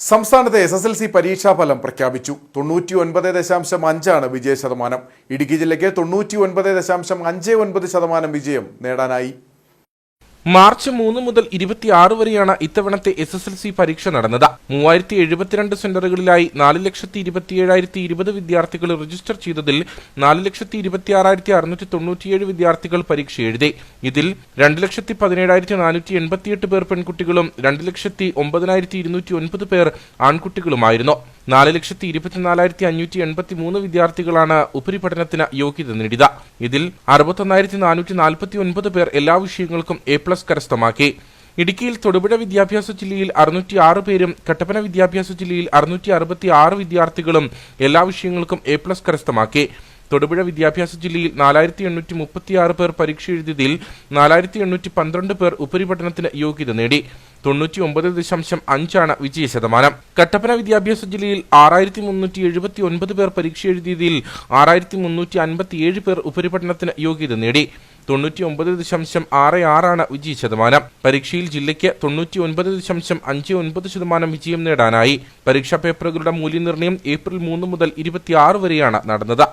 സംസ്ഥാനത്തെ S S L C പരീക്ഷാഫലം പ്രഖ്യാപിച്ചു. തൊണ്ണൂറ്റി ഒൻപത് ദശാംശം അഞ്ചാണ് വിജയ ശതമാനം ഇടുക്കി ജില്ലയ്ക്ക് തൊണ്ണൂറ്റി ഒൻപത് ദശാംശം അഞ്ച് ഒൻപത് ശതമാനം വിജയം നേടാനായി. മാർച്ച് മൂന്ന് മുതൽ ഇരുപത്തിയാറ് വരെയാണ് ഇത്തവണത്തെ എസ് എസ് എൽ സി പരീക്ഷ നടന്നത്. മൂവായിരത്തി എഴുപത്തിരണ്ട് സെന്ററുകളിലായി നാല് ലക്ഷത്തി ഇരുപത്തിയേഴായിരത്തി ഇരുപത് വിദ്യാർത്ഥികൾ രജിസ്റ്റർ ചെയ്തതിൽ നാല് ലക്ഷത്തി ഇരുപത്തിയാറായിരത്തി അറുന്നൂറ്റി തൊണ്ണൂറ്റിയേഴ് വിദ്യാർത്ഥികൾ പരീക്ഷ എഴുതി. ഇതിൽ രണ്ട് ലക്ഷത്തി പതിനേഴായിരത്തി നാനൂറ്റി എൺപത്തിയെട്ട് പേർ പെൺകുട്ടികളും രണ്ട് ലക്ഷത്തി ഒമ്പതിനായിരത്തി ഇരുന്നൂറ്റി ഒൻപത് പേർ ആൺകുട്ടികളുമായിരുന്നു. നാല് ലക്ഷത്തി ഇരുപത്തിനാലായിരത്തി അഞ്ഞൂറ്റി എൺപത്തി മൂന്ന് വിദ്യാർത്ഥികളാണ് ഉപരിപഠനത്തിന് യോഗ്യത നേടിയത്. ഇതിൽ അറുപത്തൊന്നായിരത്തി നാനൂറ്റി നാൽപ്പത്തി ഒൻപത് പേർ എല്ലാ വിഷയങ്ങൾക്കും എ പ്ലസ് കരസ്ഥമാക്കി. ഇടുക്കിയിൽ തൊടുപുഴ വിദ്യാഭ്യാസ ജില്ലയിൽ അറുന്നൂറ്റി ആറ് പേരും കട്ടപ്പന വിദ്യാഭ്യാസ ജില്ലയിൽ അറുന്നൂറ്റി അറുപത്തി ആറ് വിദ്യാർത്ഥികളും എല്ലാ വിഷയങ്ങൾക്കും എ പ്ലസ് കരസ്ഥമാക്കി. തൊടുപുഴ വിദ്യാഭ്യാസ ജില്ലയിൽ നാലായിരത്തി എണ്ണൂറ്റി മുപ്പത്തിയാറ് പേർ പരീക്ഷ എഴുതിയതിൽ നാലായിരത്തി എണ്ണൂറ്റി പന്ത്രണ്ട് പേർ ഉപരിപഠനത്തിന് യോഗ്യത നേടി. തൊണ്ണൂറ്റി ഒമ്പത് ദശാംശം അഞ്ചാണ് വിജയ ശതമാനം കട്ടപ്പന വിദ്യാഭ്യാസ ജില്ലയിൽ ആറായിരത്തി മുന്നൂറ്റി എഴുപത്തി ഒൻപത് പേർ പരീക്ഷ എഴുതിയതിൽ ആറായിരത്തി മുന്നൂറ്റി പേർ ഉപരിപഠനത്തിന് യോഗ്യത നേടി. തൊണ്ണൂറ്റി ഒമ്പത് ദശാംശം ആറ് ആറാണ് വിജയ ശതമാനം പരീക്ഷയിൽ ജില്ലയ്ക്ക് തൊണ്ണൂറ്റി ഒൻപത് ദശാംശം അഞ്ച് ഒൻപത് ശതമാനം വിജയം നേടാനായി. പരീക്ഷാ പേപ്പറുകളുടെ മൂല്യനിർണയം ഏപ്രിൽ മൂന്ന് മുതൽ ഇരുപത്തിയാറ് വരെയാണ് നടന്നത്.